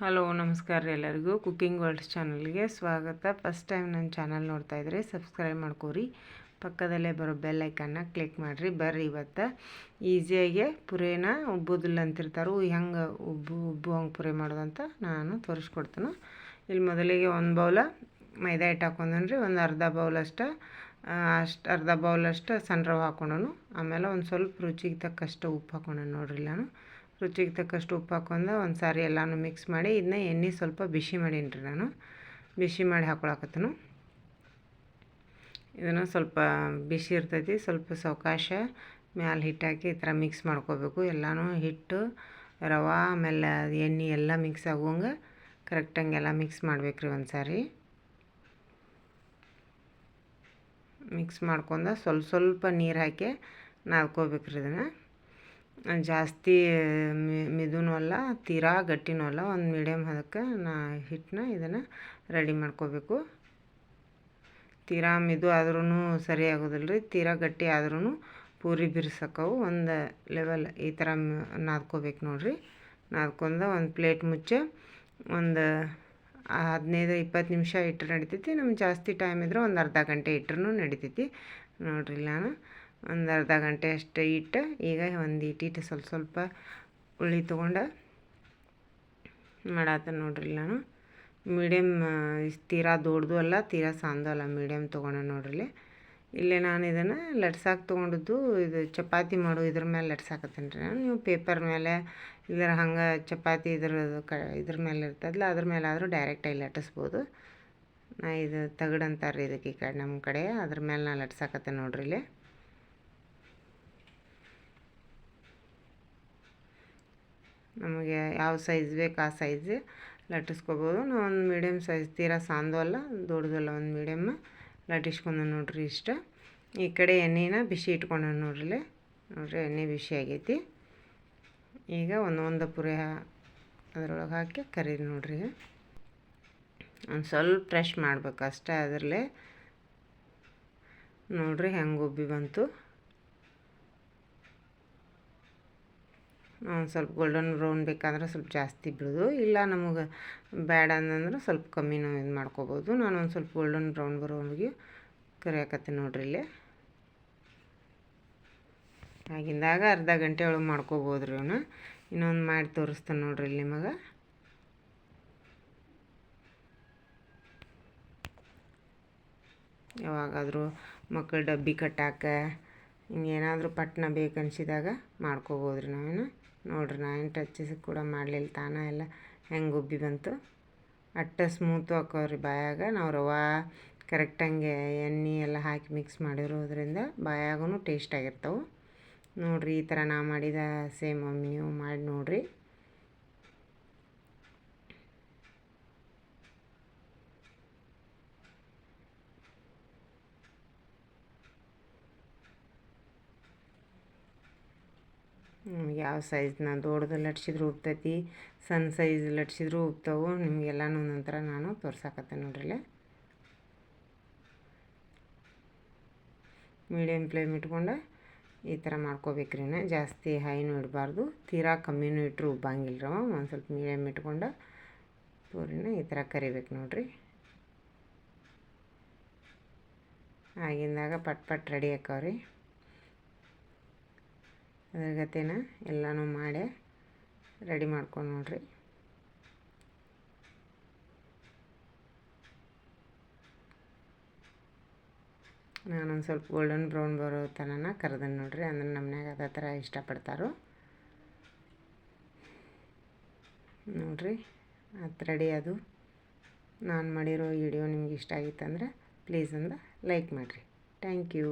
Hello, ನಮಸ್ಕಾರ ರೀ ಎಲ್ಲರಿಗೂ. ಕುಕ್ಕಿಂಗ್ ವರ್ಲ್ಡ್ಸ್ ಚಾನಲ್ಗೆ ಸ್ವಾಗತ. ಫಸ್ಟ್ ಟೈಮ್ ನನ್ನ ಚಾನಲ್ ನೋಡ್ತಾ ಇದ್ರೆ ಸಬ್ಸ್ಕ್ರೈಬ್ ಮಾಡ್ಕೋರಿ. ಪಕ್ಕದಲ್ಲೇ ಬರೋ ಬೆಲ್ ಐಕನ್ನ ಕ್ಲಿಕ್ ಮಾಡಿರಿ. ಬರ್ರಿ ಇವತ್ತು. ಈಸಿಯಾಗಿ ಪುರೇನ ಉಬ್ಬುದಿಲ್ಲ ಅಂತಿರ್ತಾರೋ ಹೆಂಗೆ ಉಬ್ಬು ಉಬ್ಬು ಹಂಗೆ ಪುರೆ ಮಾಡೋದಂತ ನಾನು ತೋರಿಸ್ಕೊಡ್ತೀನಿ. ಇಲ್ಲಿ ಮೊದಲಿಗೆ ಒಂದು ಬೌಲ ಮೈದಾ ಹಿಟ್ಟು ಹಾಕೊಂಡನ್ರಿ ಒಂದು ಅರ್ಧ ಬೌಲಷ್ಟು ಅಷ್ಟು ಅರ್ಧ ಬೌಲಷ್ಟು ಸಣ್ಣ ರವೆ ಹಾಕೊಂಡನು. ಆಮೇಲೆ ಒಂದು ಸ್ವಲ್ಪ ರುಚಿಗೆ ತಕ್ಕಷ್ಟು ಉಪ್ಪು ಹಾಕೊಂಡನು ನೋಡ್ರಿ ನಾನು ರುಚಿಗೆ ತಕ್ಕಷ್ಟು ಉಪ್ಪು ಹಾಕೊಂಡು ಒಂದು ಸಾರಿ ಎಲ್ಲನೂ ಮಿಕ್ಸ್ ಮಾಡಿ ಇದನ್ನ ಎಣ್ಣೆ ಸ್ವಲ್ಪ ಬಿಸಿ ಮಾಡೀನಿ ರೀ ನಾನು. ಬಿಸಿ ಮಾಡಿ ಹಾಕೊಳಕತ್ತನು. ಇದನ್ನು ಸ್ವಲ್ಪ ಬಿಸಿ ಇರ್ತೈತಿ, ಸ್ವಲ್ಪ ಸಾವಕಾಶ ಮ್ಯಾಲೆ ಹಿಟ್ಟು ಹಾಕಿ ಈ ಥರ ಮಿಕ್ಸ್ ಮಾಡ್ಕೋಬೇಕು. ಎಲ್ಲನೂ ಹಿಟ್ಟು, ರವೆ, ಆಮೇಲೆ ಎಣ್ಣೆ ಎಲ್ಲ ಮಿಕ್ಸ್ ಆಗುವಂಗೆ ಕರೆಕ್ಟಂಗೆಲ್ಲ ಮಿಕ್ಸ್ ಮಾಡ್ಬೇಕು ರೀ ಒಂದು ಸಾರಿ. ಮಿಕ್ಸ್ ಮಾಡ್ಕೊಂಡು ಸ್ವಲ್ಪ ಸ್ವಲ್ಪ ನೀರು ಹಾಕಿ ನಾದ್ಕೋಬೇಕ್ರಿ ಇದನ್ನು. ಜಾಸ್ತಿ ಮೆದುನೂ ಅಲ್ಲ, ತೀರಾ ಗಟ್ಟಿನೂ ಅಲ್ಲ, ಒಂದು ಮೀಡಿಯಮ್ ಅದಕ್ಕೆ ನಾ ಹಿಟ್ಟನ್ನ ಇದನ್ನು ರೆಡಿ ಮಾಡ್ಕೋಬೇಕು. ತೀರಾ ಮಿದು ಆದ್ರೂ ಸರಿ ಆಗೋದಿಲ್ಲ ರೀ ತೀರಾ ಗಟ್ಟಿ ಆದ್ರೂ ಪೂರಿ ಬಿರ್ಸಕ್ಕವು ಒಂದು ಲೆವೆಲ್ ಈ ಥರ ನಾದ್ಕೋಬೇಕು ನೋಡಿರಿ. ನಾದ್ಕೊಂಡು ಒಂದು ಪ್ಲೇಟ್ ಮುಚ್ಚೆ ಒಂದು ಹದಿನೈದು, ಇಪ್ಪತ್ತು ನಿಮಿಷ ಇಟ್ಟರೆ ನಡಿತೈತಿ, ನಮ್ಗೆ ಜಾಸ್ತಿ ಟೈಮ್ ಇದ್ರೆ ಒಂದು ಅರ್ಧ ಗಂಟೆ ಇಟ್ರೂ ನಡಿತೈತಿ ನೋಡಿರಿ ನಾನು ಒಂದು ಅರ್ಧ ಗಂಟೆ ಅಷ್ಟು ಇಟ್ಟು ಈಗ ಒಂದು ಇಟ್ಟಿಟ್ಟು ಸ್ವಲ್ಪ ಸ್ವಲ್ಪ ಉಳ್ಳಿ ತೊಗೊಂಡು ಮಾಡಾತ ನೋಡ್ರಿ ನಾನು. ಮೀಡಿಯಮ್ ತೀರಾ ದೊಡ್ಡದು ಅಲ್ಲ, ತೀರಾ ಸಾಂದು ಅಲ್ಲ, ಮೀಡಿಯಮ್ ತೊಗೊಂಡೆ ನೋಡ್ರಿ. ಇಲ್ಲೇ ನಾನು ಇದನ್ನು ಲಟ್ಸಾಕಿ ತೊಗೊಂಡಿದ್ದು ಇದು ಚಪಾತಿ ಮಾಡು ಇದ್ರ ಮೇಲೆ ಲಟ್ಸಾಕತ್ತೀನಿ ರೀ ನಾನು. ನೀವು ಪೇಪರ್ ಮೇಲೆ ಇದ್ರ ಹಂಗೆ ಚಪಾತಿ ಇದ್ರದ್ದು ಕ, ಇದ್ರ ಮೇಲೆ ಇರ್ತದಲ್ಲ, ಅದ್ರ ಮೇಲೆ ಆದರೂ ಡೈರೆಕ್ಟಾಗಿ ಲಟ್ಟಿಸ್ಬೋದು. ನಾ ಇದು ತಗಡಂತಾರೆ ಇದಕ್ಕೆ ಈ ಕಡೆ, ನಮ್ಮ ಕಡೆ. ಅದ್ರ ಮೇಲೆ ನಾನು ಲಟ್ಸಾಕತ್ತೆ ನೋಡ್ರಿ ಇಲ್ಲಿ. ನಮಗೆ ಯಾವ ಸೈಜ್ ಬೇಕು ಆ ಸೈಜ್ ಲಟ್ಟಿಸ್ಕೋಬೋದು. ನಾವು ಒಂದು ಮೀಡಿಯಮ್ ಸೈಜ್ ತೀರಾ ಸಾಂದು ಅಲ್ಲ, ದೊಡ್ಡದಲ್ಲ ಒಂದು ಮೀಡಿಯಮ್ ಲಟ್ಟಿಸ್ಕೊಂಡು ನೋಡ್ರಿ ಇಷ್ಟ. ಈ ಕಡೆ ಎಣ್ಣೆನ ಬಿಸಿ ಇಟ್ಕೊಂಡು ನೋಡ್ರಿ ನೋಡ್ರಿ ಎಣ್ಣೆ ಬಿಸಿ ಆಗೈತಿ. ಈಗ ಒಂದೊಂದು ಒಂದು ಪುರಿ ಅದರೊಳಗೆ ಹಾಕಿ ಕರೀರಿ ನೋಡ್ರಿ. ಒಂದು ಸ್ವಲ್ಪ ಫ್ರೆಶ್ ಮಾಡ್ಬೇಕು ಅಷ್ಟೇ ಅದರಲ್ಲೇ. ನೋಡ್ರಿ ಹೆಂಗೆ ಉಬ್ಬಿ ಬಂತು. ಸ್ವಲ್ಪ ಗೋಲ್ಡನ್ ಬ್ರೌನ್ ಬೇಕಾದ್ರೆ ಸ್ವಲ್ಪ ಜಾಸ್ತಿ ಬಿಡೋದು. ಇಲ್ಲ ನಮಗೆ ಬೇಡ ಅಂತಂದ್ರೆ ಸ್ವಲ್ಪ ಕಮ್ಮಿನೂ ಇದು ಮಾಡ್ಕೋಬೋದು. ನಾನು ಒಂದು ಸ್ವಲ್ಪ ಗೋಲ್ಡನ್ ಬ್ರೌನ್ ಬರೋವರೆಗೆ ಕರಿಯಾಕತ್ತೆ ನೋಡ್ರಿ ಇಲ್ಲಿ. ಆಗಿಂದಾಗ ಅರ್ಧ ಗಂಟೆ ಒಳಗೆ ಮಾಡ್ಕೋಬೋದು ರೀ ಅವನು. ಇನ್ನೊಂದು ಮಾಡಿ ತೋರಿಸ್ತಾನೆ ನೋಡ್ರಿ ಇಲ್ಲಿ ನಿಮಗೆ. ಯಾವಾಗಾದರೂ ಮಕ್ಕಳು ಡಬ್ಬಿ ಕಟ್ಟಾಕ ಹಿಂಗೇನಾದರೂ ಪಟ್ನ ಬೇಕನ್ಸಿದಾಗ ಮಾಡ್ಕೋಬೋದು ರೀ ನಾವೇನು. ನೋಡ್ರಿ ನಾ ಏನು ಟಚ್ ಕೂಡ ಮಾಡಲಿಲ್ಲ ತಾನ ಎಲ್ಲ. ಹೆಂಗೆ ಉಬ್ಬಿ ಬಂತು? ಅಟ್ಟ ಸ್ಮೂತ್ ಹಾಕೋರಿ ಬಾಯಾಗ. ನಾವು ರವೆ ಕರೆಕ್ಟಂಗೆ ಎಣ್ಣೆ ಎಲ್ಲ ಹಾಕಿ ಮಿಕ್ಸ್ ಮಾಡಿರೋದ್ರಿಂದ ಬಾಯಾಗೂ ಟೇಸ್ಟಾಗಿರ್ತಾವೆ ನೋಡಿರಿ, ಈ ಥರ ನಾ ಮಾಡಿದ ಸೇಮ್ ಒಮ್ಮೆ ನೀವು ಮಾಡಿ ನೋಡಿರಿ. ಯಾವ ಸೈಜ್ನ ದೊಡ್ಡದು ಲಟ್ಸಿದ್ರು ಉಬ್ತೈತಿ ಸಣ್ಣ ಸೈಜ್ ಲಟ್ಸಿದ್ರು ಉಬ್ತಾವು ನಿಮಗೆಲ್ಲನೂ ನಂತರ ನಾನು ತೋರ್ಸಾಕತ್ತೆ ನೋಡ್ರಿ ಮೀಡಿಯಮ್ ಫ್ಲೇಮ್ ಇಟ್ಕೊಂಡು ಈ ಥರ ಮಾಡ್ಕೋಬೇಕ್ರಿ ಜಾಸ್ತಿ ಹೈನೂ ಇಡಬಾರ್ದು. ತೀರಾ ಕಮ್ಮಿನೂ ಇಟ್ಟರು ಉಬ್ಬಂಗಿಲ್ಲ ರವ ಒಂದು ಸ್ವಲ್ಪ ಮೀಡಿಯಮ್ ಇಟ್ಕೊಂಡು ಪೂರಿನ ಈ ಥರ ಕರಿಬೇಕು ನೋಡಿರಿ. ಆಗಿಂದಾಗ ಪಟ್ ಪಟ್ ರೆಡಿ ಆಕವ್ರಿ. ಅದ್ರ ಗತೆನ ಎಲ್ಲನೂ ಮಾಡಿ ರೆಡಿ ಮಾಡ್ಕೊಂಡು ನೋಡ್ರಿ. ನಾನೊಂದು ಸ್ವಲ್ಪ ಗೋಲ್ಡನ್ ಬ್ರೌನ್ ಬರೋ ತನನ ಕರೆದನ್ ನೋಡ್ರಿ, ಅಂದ್ರೆ ನಮ್ಮನ್ಯಾಗ ಅದೇ ಥರ ಇಷ್ಟಪಡ್ತಾರೋ. ನೋಡ್ರಿ, ಅದು ರೆಡಿ ಅದು. ನಾನು ಮಾಡಿರೋ ವಿಡಿಯೋ ನಿಮ್ಗೆ ಇಷ್ಟ ಆಗಿತ್ತಂದ್ರೆ ಪ್ಲೀಸ್ ಅಂದ ಲೈಕ್ ಮಾಡಿರಿ. Thank you